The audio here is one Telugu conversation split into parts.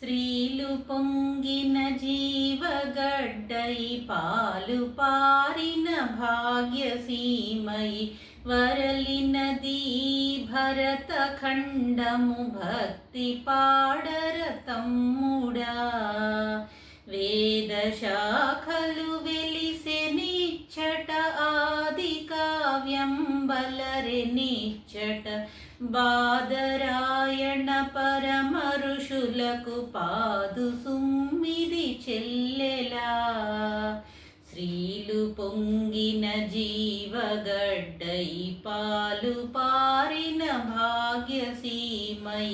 శ్రీలు పొంగిన జీవగడ్డై పాలు పారిన భాగ్యసీమై వరలినది భరత ఖండము భక్తి పాడర తమ్ముడా. వేదశాఖలు వే కావ్యం బలరె బాదరాయణ పరమ ఋషులకు పాదు సుమ్మిది చెల్లెలా స్త్రీలు పొంగిన జీవగడ్డై పాలు పారిన భాగ్యసీమై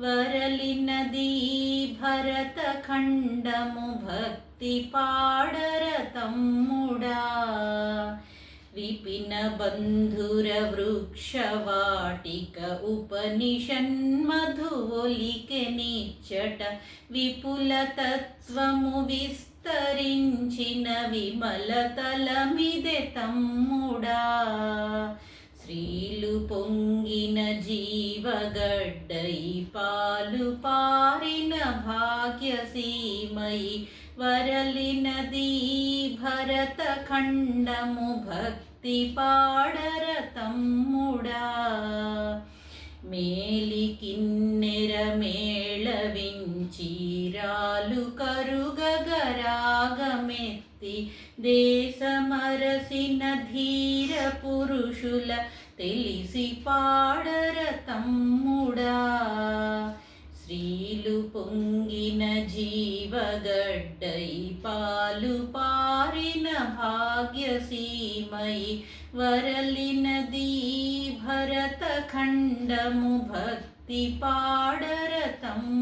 వరలినది భరత ఖండము భక్తి పాడరతం విపిన బంధుర వృక్షవాటిక ఉపనిషన్మధువొలికె నిచ్చట విపుల తత్వము విస్తరించిన విమల తలమిదె తమ్ముడా స్త్రీలు పొంగిన జీవగడ్డై పాలు పాలు భాగ్యసీమై వరలినది భరత ఖండము భక్తి పాడర తమ్ముడా మేలి కిన్నెర మేళవించీరాలు కరుగగరాగమెత్తి దేశమరసిన ధీర పురుషుల తెలిసి పాడర తమ్ముడా జీవగడ్డై పాలు పారిన భాగ్యసీమై వరలినది భరత ఖండము భక్తి పాడర తమ్ముడా